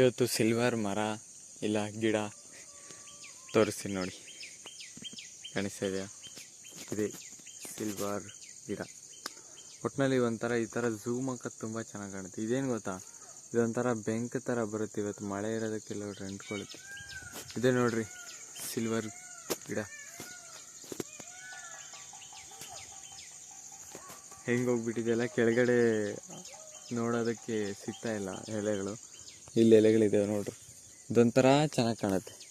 ಇವತ್ತು ಸಿಲ್ವರ್ ಮರ, ಇಲ್ಲ ಗಿಡ ತೋರಿಸ್ತೀನಿ ನೋಡಿ. ಕಾಣಿಸ್ತಾ ಇದೆಯಾ? ಇದೆ ಸಿಲ್ವರ್ ಗಿಡ. ಒಟ್ಟಿನಲ್ಲಿ ಒಂಥರ ಈ ಥರ ಝೂಮ್ ಹಾಕೋದು ತುಂಬ ಚೆನ್ನಾಗಿ ಕಾಣುತ್ತೆ. ಇದೇನು ಗೊತ್ತಾ? ಇದೊಂಥರ ಬೆಂಕ್ ಥರ ಬರುತ್ತೆ ಇವತ್ತು. ಮಳೆ ಇರೋದಕ್ಕೆಲ್ಲ ಅಂಟ್ಕೊಳ್ಳುತ್ತೆ ಇದೇ ನೋಡ್ರಿ ಸಿಲ್ವರ್ ಗಿಡ. ಹೆಂಗೆ ಹೋಗ್ಬಿಟ್ಟಿದೆಯಲ್ಲ ಕೆಳಗಡೆ ನೋಡೋದಕ್ಕೆ ಸಿಗ್ತಾ ಇಲ್ಲ ಎಲೆಗಳು. ಇಲ್ಲಿ ಎಲೆಗಳಿದ್ದಾವೆ ನೋಡ್ರಿ. ಇದೊಂಥರ ಚೆನ್ನಾಗಿ ಕಾಣುತ್ತೆ.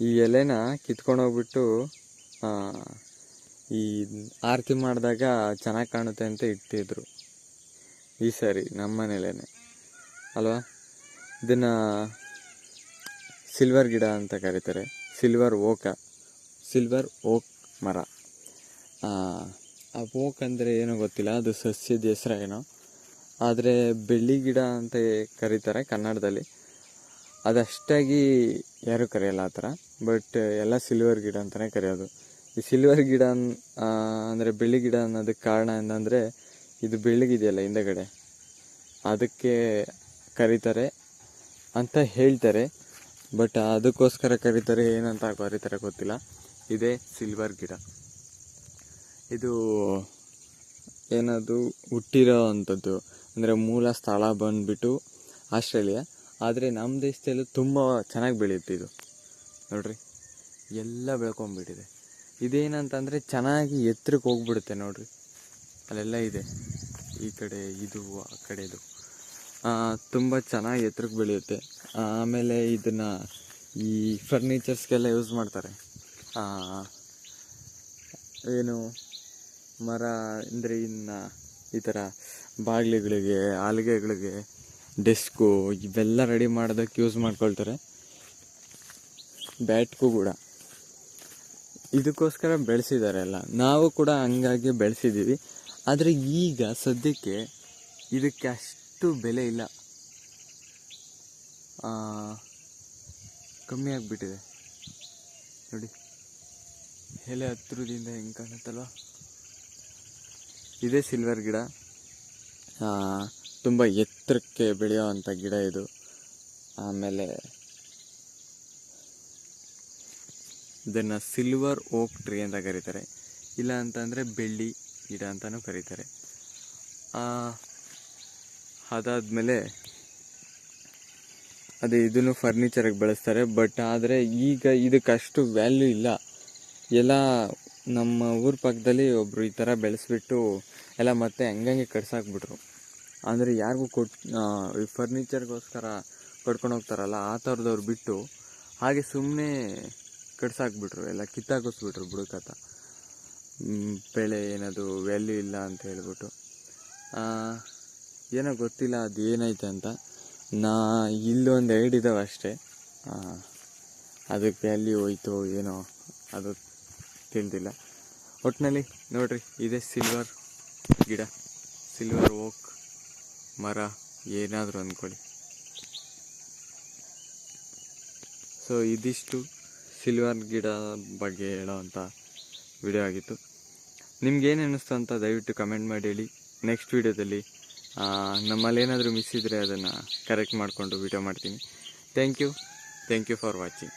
ಈ ಎಲೆನ ಕಿತ್ಕೊಂಡು ಹೋಗ್ಬಿಟ್ಟು ಈ ಆರತಿ ಮಾಡಿದಾಗ ಚೆನ್ನಾಗಿ ಕಾಣುತ್ತೆ ಅಂತ ಇಡ್ತಿದ್ರು ಈ ಸರಿ ನಮ್ಮ ಮನೇಲೇನೆ ಅಲ್ವಾ? ಇದನ್ನು ಸಿಲ್ವರ್ ಗಿಡ ಅಂತ ಕರೀತಾರೆ. ಸಿಲ್ವರ್ ಓಕ. ಸಿಲ್ವರ್ ಓಕ್ ಮರ. ಆ, ಆ ಓಕ್ ಅಂದರೆ ಏನೋ ಗೊತ್ತಿಲ್ಲ ಅದು ಸಸ್ಯದ ಹೆಸ್ರು ಏನೋ ಆದರೆ ಬೆಳ್ಳಿ ಗಿಡ ಅಂತ ಕರೀತಾರೆ ಕನ್ನಡದಲ್ಲಿ. ಅದಷ್ಟಾಗಿ ಯಾರೂ ಕರೆಯಲ್ಲ ಆ ಥರ, ಬಟ್ ಎಲ್ಲ ಸಿಲ್ವರ್ ಗಿಡ ಅಂತಲೇ ಕರೆಯೋದು. ಈ ಸಿಲ್ವರ್ ಗಿಡ ಅಂದರೆ ಬೆಳ್ಳಿ ಗಿಡ ಅನ್ನೋದಕ್ಕೆ ಕಾರಣ ಏನಂದರೆ ಇದು ಬೆಳ್ಳಗಿದೆಯಲ್ಲ ಹಿಂದೆಗಡೆ. ಅದಕ್ಕೆ ಕರೀತಾರೆ ಅಂತ ಹೇಳ್ತಾರೆ, ಬಟ್ ಅದಕ್ಕೋಸ್ಕರ ಕರೀತಾರೆ, ಏನಂತ ಕರೀತಾರೆ ಗೊತ್ತಿಲ್ಲ. ಇದೇ ಸಿಲ್ವರ್ ಗಿಡ. ಇದು ಏನದು ಹುಟ್ಟಿರೋ ಅಂಥದ್ದು. ಅಂದರೆ ಮೂಲ ಸ್ಥಳ ಬಂದುಬಿಟ್ಟು ಆಸ್ಟ್ರೇಲಿಯಾ. ಆದರೆ ನಮ್ಮ ದೇಶದಲ್ಲೂ ತುಂಬ ಚೆನ್ನಾಗಿ ಬೆಳೆಯುತ್ತೆ ಇದು ನೋಡ್ರಿ, ಎಲ್ಲ ಬೆಳ್ಕೊಂಬಿಟ್ಟಿದೆ. ಇದೇನಂತಂದರೆ ಚೆನ್ನಾಗಿ ಎತ್ತರಕ್ಕೆ ಹೋಗ್ಬಿಡುತ್ತೆ ನೋಡ್ರಿ. ಅಲ್ಲೆಲ್ಲ ಇದೆ. ಈ ಕಡೆ ಇದು, ಆ ಕಡೆದು ತುಂಬ ಚೆನ್ನಾಗಿ ಎತ್ತರಕ್ಕೆ ಬೆಳೆಯುತ್ತೆ. ಆಮೇಲೆ ಇದನ್ನು ಈ ಫರ್ನಿಚರ್ಸ್ಗೆಲ್ಲ ಯೂಸ್ ಮಾಡ್ತಾರೆ. ಏನು? ಮರ ಅಂದರೆ ಇನ್ನು ಈ ಥರ ಬಾಗಿಲುಗಳಿಗೆ, ಆಲ್ಗೆಗಳಿಗೆ, ಡೆಸ್ಕು, ಇವೆಲ್ಲ ರೆಡಿ ಮಾಡೋದಕ್ಕೆ ಯೂಸ್ ಮಾಡ್ಕೊಳ್ತಾರೆ. ಬ್ಯಾಟ್ಗೂ ಕೂಡ. ಇದಕ್ಕೋಸ್ಕರ ಬೆಳೆಸಿದ್ದಾರೆ ಅಲ್ಲ ನಾವು ಕೂಡ ಹಂಗಾಗಿ ಬೆಳೆಸಿದ್ದೀವಿ. ಆದರೆ ಈಗ ಸದ್ಯಕ್ಕೆ ಇದಕ್ಕೆ ಅಷ್ಟು ಬೆಲೆ ಇಲ್ಲ. ಕಮ್ಮಿ ಆಗಿಬಿಟ್ಟಿದೆ. ನೋಡಿ. ಎಲೆ ಹತ್ತಿರದಿಂದ ಹೆಂಗೆ ಕಾಣುತ್ತಲ್ವ? ಇದೇ ಸಿಲ್ವರ್ ಗಿಡ. ತುಂಬ ಎತ್ತರಕ್ಕೆ ಬೆಳೆಯೋವಂಥ ಗಿಡ ಇದು. ಆಮೇಲೆ ಇದನ್ನು ಸಿಲ್ವರ್ ಓಕ್ ಟ್ರೀ ಅಂತ ಕರೀತಾರೆ. ಇಲ್ಲ ಅಂತಂದರೆ ಬೆಳ್ಳಿ ಗಿಡ ಅಂತಲೂ ಕರೀತಾರೆ. ಅದಾದಮೇಲೆ ಅದೇ ಇದನ್ನು ಫರ್ನಿಚರಿಗೆ ಬಳಸ್ತಾರೆ. ಬಟ್ ಆದರೆ ಈಗ ಇದಕ್ಕಷ್ಟು ವ್ಯಾಲ್ಯೂ ಇಲ್ಲ. ಎಲ್ಲ ನಮ್ಮ ಊರ ಪಕ್ಕದಲ್ಲಿ ಒಬ್ಬರು ಈ ಥರ ಬೆಳೆಸ್ಬಿಟ್ಟು ಎಲ್ಲ ಮತ್ತೆ ಹಂಗಂಗೆ ಕಟ್ಸಾಕ್ಬಿಟ್ರು. ಅಂದರೆ ಯಾರಿಗೂ ಕೊಟ್ ಈ ಫರ್ನಿಚರ್ಗೋಸ್ಕರ ಕಟ್ಕೊಂಡು ಹೋಗ್ತಾರಲ್ಲ, ಆ ಥರದವ್ರು ಬಿಟ್ಟು ಹಾಗೆ ಸುಮ್ಮನೆ ಕಟ್ಸಾಕ್ಬಿಟ್ರು, ಎಲ್ಲ ಕಿತ್ತಾಕಿಸ್ಬಿಟ್ರು ಬುಡಕತ್ತ ಬೆಳೆ ಏನದು ವ್ಯಾಲ್ಯೂ ಇಲ್ಲ ಅಂತ ಹೇಳ್ಬಿಟ್ಟು. ಏನೋ ಗೊತ್ತಿಲ್ಲ, ಅದು ಏನೈತೆ ಅಂತ. ನಾ, ಇಲ್ಲೊಂದು ಎರಡು ಇದಾವೆ ಅಷ್ಟೇ. ಅದಕ್ಕೆ ವ್ಯಾಲ್ಯೂ ಹೋಯ್ತು ಏನೋ, ಅದು ತಿಳಿದಿಲ್ಲ. ಒಟ್ಟಿನಲ್ಲಿ ನೋಡ್ರಿ, ಇದೇ ಸಿಲ್ವರ್ ಗಿಡ ಸಿಲ್ವರ್ ಓಕ್ ಮರ, ಏನಾದರೂ ಅಂದ್ಕೊಳ್ಳಿ. ಸೊ ಇದಿಷ್ಟು ಸಿಲ್ವರ್ ಗಿಡ ಬಗ್ಗೆ ಹೇಳೋವಂಥ ವಿಡಿಯೋ ಆಗಿತ್ತು. ನಿಮ್ಗೇನು ಅನ್ನಿಸ್ತು ಅಂತ ದಯವಿಟ್ಟು ಕಮೆಂಟ್ ಮಾಡಿ ಹೇಳಿ. ನೆಕ್ಸ್ಟ್ ವಿಡಿಯೋದಲ್ಲಿ ನಮ್ಮಲ್ಲಿ ಏನಾದರೂ ಮಿಸ್ ಇದ್ದರೆ ಅದನ್ನು ಕರೆಕ್ಟ್ ಮಾಡಿಕೊಂಡು ವಿಡಿಯೋ ಮಾಡ್ತೀನಿ. Thank you thank you for watching